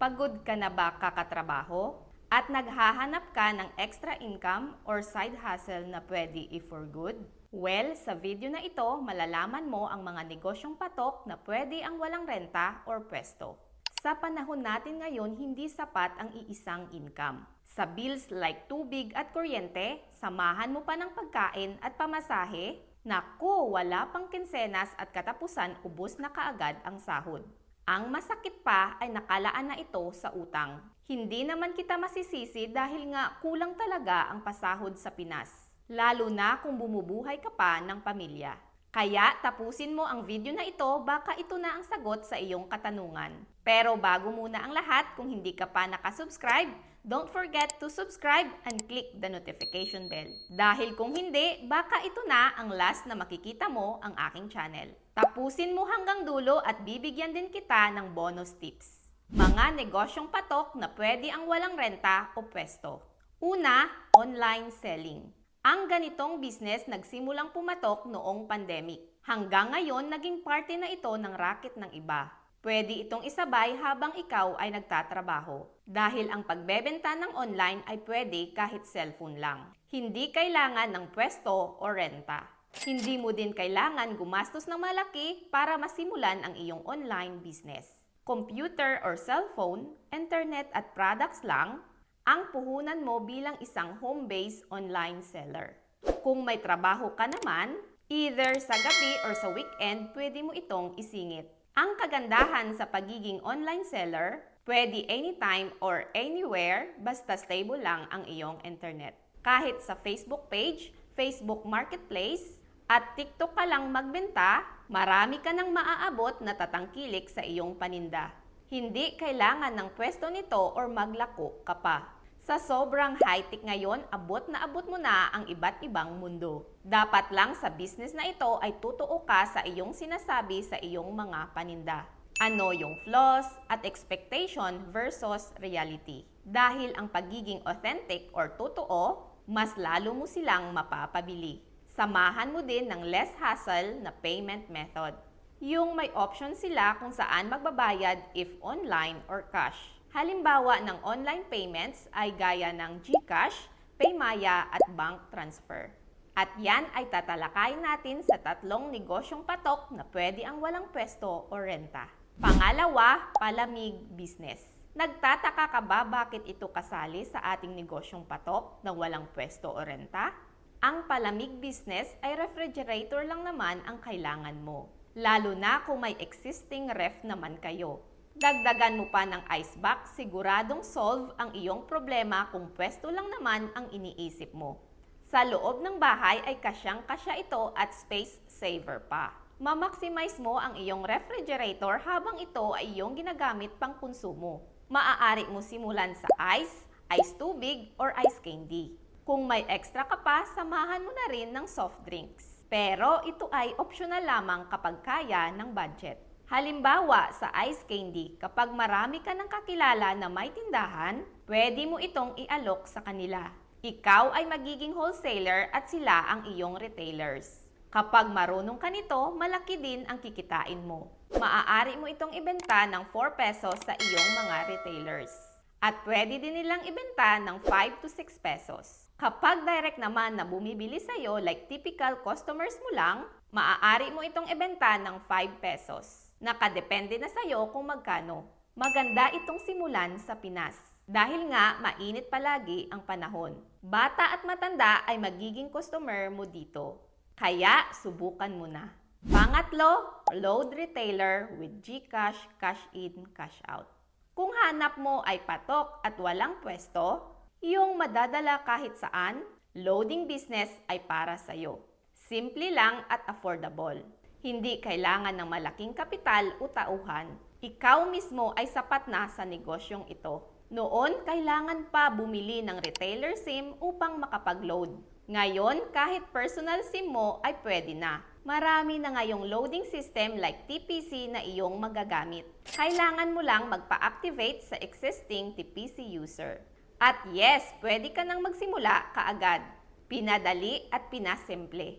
Pagod ka na ba kakatrabaho? At naghahanap ka ng extra income or side hustle na pwede i-for good? Well, sa video na ito, malalaman mo ang mga negosyong patok na pwede ang walang renta or pwesto. Sa panahon natin ngayon, hindi sapat ang iisang income. Sa bills like tubig at kuryente, samahan mo pa ng pagkain at pamasahe, naku, wala pang kinsenas at katapusan ubos na kaagad ang sahod. Ang masakit pa ay nakalaan na ito sa utang. Hindi naman kita masisisi dahil nga kulang talaga ang pasahod sa Pinas. Lalo na kung bumubuhay ka pa ng pamilya. Kaya tapusin mo ang video na ito baka ito na ang sagot sa iyong katanungan. Pero bago muna ang lahat, kung hindi ka pa nakasubscribe, don't forget to subscribe and click the notification bell. Dahil kung hindi, baka ito na ang last na makikita mo ang aking channel. Tapusin mo hanggang dulo at bibigyan din kita ng bonus tips. Mga negosyong patok na pwede ang walang renta o pwesto. Una, online selling. Ang ganitong business nagsimulang pumatok noong pandemic. Hanggang ngayon, naging parte na ito ng racket ng iba. Pwede itong isabay habang ikaw ay nagtatrabaho. Dahil ang pagbebenta ng online ay pwede kahit cellphone lang. Hindi kailangan ng pwesto o renta. Hindi mo din kailangan gumastos ng malaki para masimulan ang iyong online business. Computer or cellphone, internet at products lang ang puhunan mo bilang isang home-based online seller. Kung may trabaho ka naman, either sa gabi or sa weekend, pwede mo itong isingit. Ang kagandahan sa pagiging online seller, pwede anytime or anywhere basta stable lang ang iyong internet. Kahit sa Facebook page, Facebook Marketplace, at TikTok ka lang magbenta, marami ka nang maaabot na tatangkilik sa iyong paninda. Hindi kailangan ng pwesto nito or maglako ka pa. Sa sobrang high-tech ngayon, abot na abot mo na ang iba't ibang mundo. Dapat lang sa business na ito ay totoo ka sa iyong sinasabi sa iyong mga paninda. Ano yung flaws at expectation versus reality. Dahil ang pagiging authentic or totoo, mas lalo mo silang mapapabili. Samahan mo din ng less hassle na payment method. Yung may option sila kung saan magbabayad if online or cash. Halimbawa ng online payments ay gaya ng GCash, Paymaya at bank transfer. At yan ay tatalakayin natin sa tatlong negosyong patok na pwede ang walang pwesto o renta. Pangalawa, palamig business. Nagtataka ka ba bakit ito kasali sa ating negosyong patok na walang pwesto o renta? Ang palamig business ay refrigerator lang naman ang kailangan mo. Lalo na kung may existing ref naman kayo. Dagdagan mo pa ng ice box, siguradong solve ang iyong problema kung pwesto lang naman ang iniisip mo. Sa loob ng bahay ay kasyang-kasya ito at space saver pa. Ma-maximize mo ang iyong refrigerator habang ito ay iyong ginagamit pang konsumo. Maaari mo simulan sa ice, ice tubig, or ice candy. Kung may extra ka pa, samahan mo na rin ng soft drinks. Pero ito ay optional lamang kapag kaya ng budget. Halimbawa, sa ice candy, kapag marami ka ng kakilala na may tindahan, pwede mo itong ialok sa kanila. Ikaw ay magiging wholesaler at sila ang iyong retailers. Kapag marunong ka nito, malaki din ang kikitain mo. Maaari mo itong ibenta ng 4 pesos sa iyong mga retailers. At pwede din nilang ibenta ng 5 to 6 pesos. Kapag direct naman na bumibili sa'yo like typical customers mo lang, maaari mo itong ibenta ng 5 pesos. Nakadepende na sa'yo kung magkano. Maganda itong simulan sa Pinas. Dahil nga, mainit palagi ang panahon. Bata at matanda ay magiging customer mo dito. Kaya, subukan mo na. Pangatlo, load retailer with GCash, cash in, cash out. Kung hanap mo ay patok at walang pwesto, yung madadala kahit saan, loading business ay para sa'yo. Simple lang at affordable. Hindi kailangan ng malaking kapital o tauhan. Ikaw mismo ay sapat na sa negosyong ito. Noon, kailangan pa bumili ng retailer SIM upang makapag-load. Ngayon, kahit personal SIM mo ay pwede na. Marami na ngayong loading system like TPC na iyong magagamit. Kailangan mo lang magpa-activate sa existing TPC user. At yes, pwede ka nang magsimula kaagad. Pinadali at pinasimple.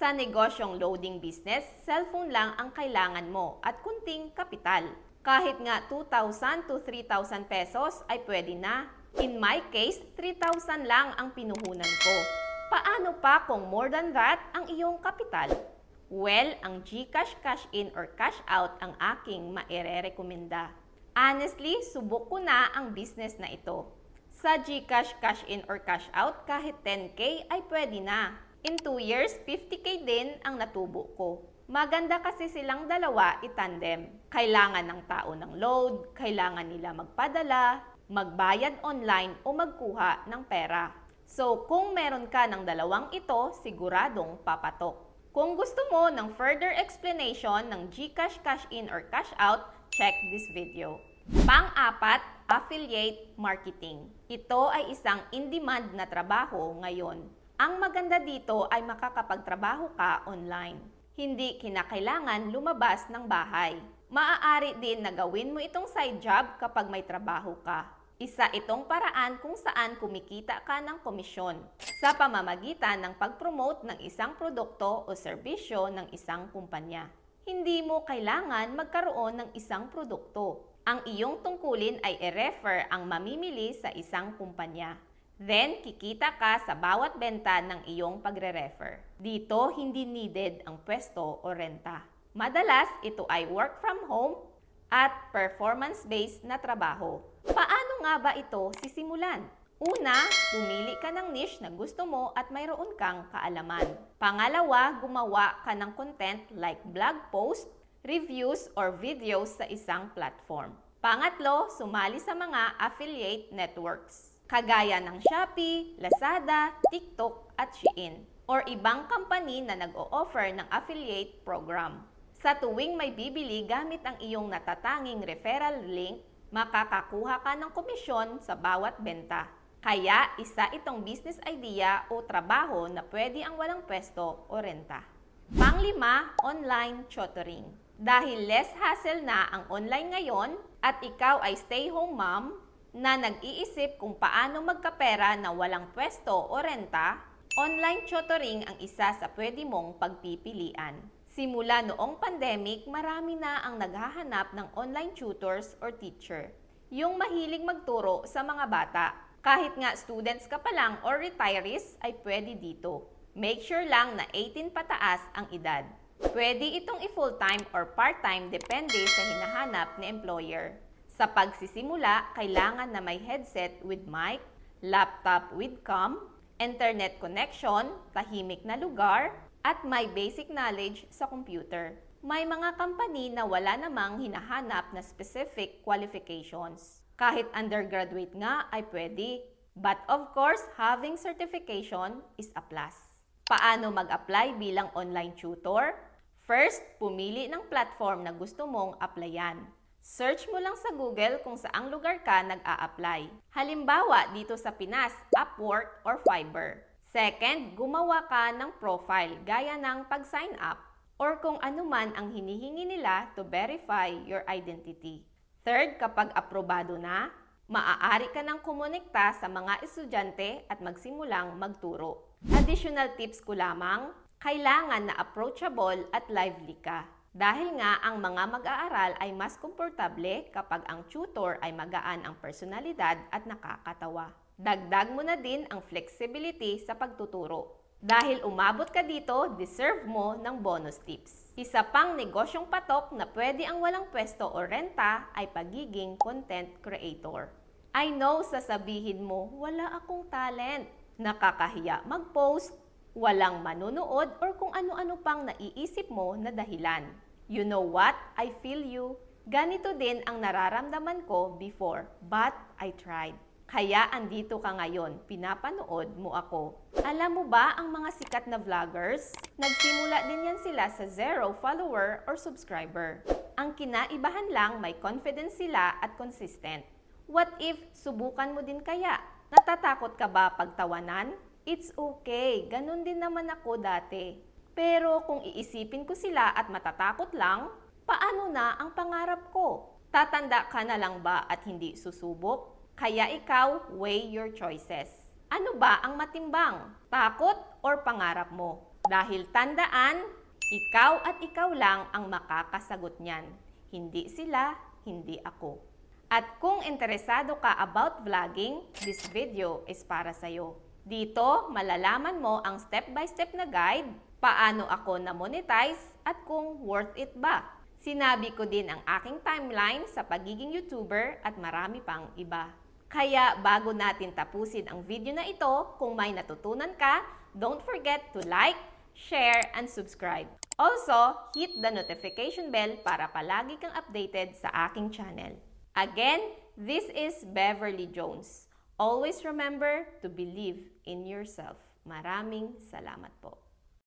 Sa negosyong loading business, cellphone lang ang kailangan mo at kunting kapital. Kahit nga 2,000 to 3,000 pesos ay pwede na. In my case, 3,000 lang ang pinuhunan ko. Paano pa kung more than that ang iyong kapital? Well, ang GCash cash in or cash out ang aking maire-rekomenda. Honestly, subok ko na ang business na ito. Sa GCash cash in or cash out, kahit 10k ay pwede na. In 2 years, 50k din ang natubo ko. Maganda kasi silang dalawa itandem. Kailangan ng tao ng load, kailangan nila magpadala, magbayad online o magkuha ng pera. So, kung meron ka ng dalawang ito, siguradong papatok. Kung gusto mo ng further explanation ng GCash cash in or cash out, check this video. Pang-apat, affiliate marketing. Ito ay isang in-demand na trabaho ngayon. Ang maganda dito ay makakapagtrabaho ka online. Hindi kinakailangan lumabas ng bahay. Maaari din na gawin mo itong side job kapag may trabaho ka. Isa itong paraan kung saan kumikita ka ng komisyon sa pamamagitan ng pag-promote ng isang produkto o serbisyo ng isang kumpanya. Hindi mo kailangan magkaroon ng isang produkto. Ang iyong tungkulin ay i-refer ang mamimili sa isang kumpanya. Then, kikita ka sa bawat benta ng iyong pagre-refer. Dito, hindi needed ang pwesto o renta. Madalas, ito ay work from home at performance-based na trabaho. Paano nga ba ito sisimulan? Una, pumili ka ng niche na gusto mo at mayroon kang kaalaman. Pangalawa, gumawa ka ng content like blog post, reviews, or videos sa isang platform. Pangatlo, sumali sa mga affiliate networks kagaya ng Shopee, Lazada, TikTok at Shein or ibang company na nag-o-offer ng affiliate program. Sa tuwing may bibili gamit ang iyong natatanging referral link, makakakuha ka ng komisyon sa bawat benta. Kaya isa itong business idea o trabaho na pwede ang walang pwesto o renta. Panglima, online tutoring. Dahil less hassle na ang online ngayon at ikaw ay stay-home mom, na nag-iisip kung paano magkapera na walang pwesto o renta, online tutoring ang isa sa pwede mong pagpipilian. Simula noong pandemic, marami na ang naghahanap ng online tutors or teacher. Yung mahilig magturo sa mga bata. Kahit nga students ka pa lang or retirees ay pwede dito. Make sure lang na 18 pataas ang edad. Pwede itong i-full-time or part-time depende sa hinahanap ni employer. Sa pagsisimula, kailangan na may headset with mic, laptop with cam, internet connection, tahimik na lugar, at may basic knowledge sa computer. May mga company na wala namang hinahanap na specific qualifications. Kahit undergraduate nga ay pwede. But of course, having certification is a plus. Paano mag-apply bilang online tutor? First, pumili ng platform na gusto mong applyan. Search mo lang sa Google kung saang lugar ka nag-a-apply. Halimbawa, dito sa Pinas, Upwork or Fiverr. Second, gumawa ka ng profile gaya ng pag-sign up or kung anuman ang hinihingi nila to verify your identity. Third, kapag aprobado na, maaari ka nang kumonekta sa mga estudyante at magsimulang magturo. Additional tips ko lamang, kailangan na approachable at lively ka. Dahil nga ang mga mag-aaral ay mas komportable kapag ang tutor ay magaan ang personalidad at nakakatawa. Dagdag mo na din ang flexibility sa pagtuturo. Dahil umabot ka dito, deserve mo ng bonus tips. Isa pang negosyong patok na pwede ang walang pwesto o renta ay pagiging content creator. I know sasabihin mo, wala akong talent. Nakakahiya mag-post, walang manunood or kung ano-ano pang naiisip mo na dahilan. You know what? I feel you. Ganito din ang nararamdaman ko before, but I tried. Kaya andito ka ngayon, pinapanood mo ako. Alam mo ba ang mga sikat na vloggers? Nagsimula din yan sila sa zero follower or subscriber. Ang kinaibahan lang may confidence sila at consistent. What if subukan mo din kaya? Natatakot ka ba pagtawanan? It's okay, ganun din naman ako dati. Pero kung iisipin ko sila at matatakot lang, paano na ang pangarap ko? Tatanda ka na lang ba at hindi susubok? Kaya ikaw, weigh your choices. Ano ba ang matimbang? Takot or pangarap mo? Dahil tandaan, ikaw at ikaw lang ang makakasagot niyan. Hindi sila, hindi ako. At kung interesado ka about vlogging, this video is para sa'yo. Dito, malalaman mo ang step-by-step na guide, paano ako na-monetize at kung worth it ba. Sinabi ko din ang aking timeline sa pagiging YouTuber at marami pang iba. Kaya bago natin tapusin ang video na ito, kung may natutunan ka, don't forget to like, share, and subscribe. Also, hit the notification bell para palagi kang updated sa aking channel. Again, this is Beverly Jones. Always remember to believe in yourself. Maraming salamat po.